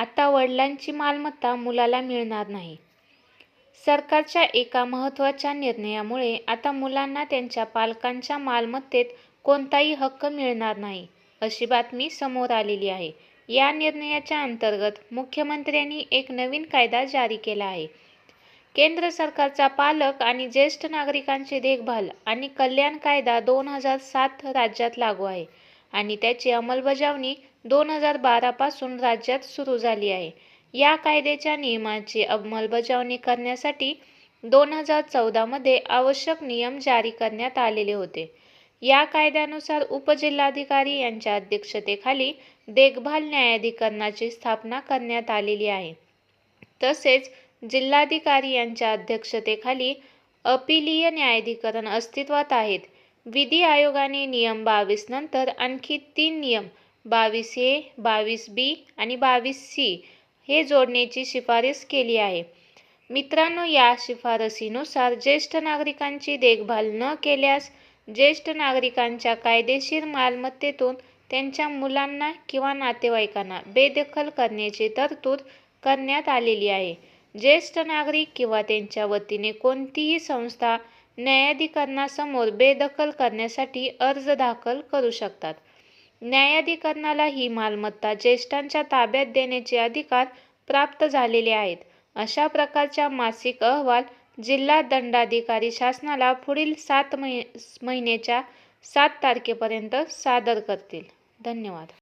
आता वडिलांची मालमत्ता मुलाला मिळणार नाही. सरकारच्या एका महत्त्वाच्या निर्णयामुळे आता मुलांना त्यांच्या पालकांच्या मालमत्तेत कोणताही हक्क मिळणार नाही अशी बातमी समोर आलेली आहे. या निर्णयाच्या अंतर्गत मुख्यमंत्र्यांनी एक नवीन कायदा जारी केला आहे. केंद्र सरकारचा पालक आणि ज्येष्ठ नागरिकांची देखभाल आणि कल्याण कायदा दोन हजार सात राज्यात लागू आहे. आणि त्याची अंमलबजावणी दोन हजार बारापासून राज्यात सुरू झाली आहे. या कायद्याच्या नियमाची अंमलबजावणी करण्यासाठी दोन हजार चौदामध्ये आवश्यक नियम जारी करण्यात आलेले होते. या कायद्यानुसार उपजिल्हाधिकारी यांच्या अध्यक्षतेखाली देखभाल न्यायाधिकरणाची स्थापना करण्यात आलेली आहे. तसेच जिल्हाधिकारी यांच्या अध्यक्षतेखाली अपिलीय न्यायाधिकरण अस्तित्वात आहेत. विधी आयोगाने नियम बावीस नंतर आणखी तीन नियम बावीस ए बावीस बी आणि बावीस सी हे जोडण्याची शिफारस केली आहे. मित्रांनो या शिफारसीनुसार ज्येष्ठ नागरिकांची देखभाल न केल्यास ज्येष्ठ नागरिकांच्या कायदेशीर मालमत्तेतून त्यांच्या मुलांना किंवा नातेवाईकांना बेदखल करण्याची तरतूद करण्यात आलेली आहे. ज्येष्ठ नागरिक किंवा त्यांच्या वतीने कोणतीही संस्था न्यायाधिकरणासमोर बेदखल करण्यासाठी अर्ज दाखल करू शकतात. न्यायाधिकरणाला ही मालमत्ता ज्येष्ठांच्या ताब्यात देण्याचे अधिकार प्राप्त झालेले आहेत. अशा प्रकारच्या मासिक अहवाल जिल्हा दंडाधिकारी शासनाला पुढील सात महिन्याच्या सात तारखेपर्यंत सादर करतील. धन्यवाद.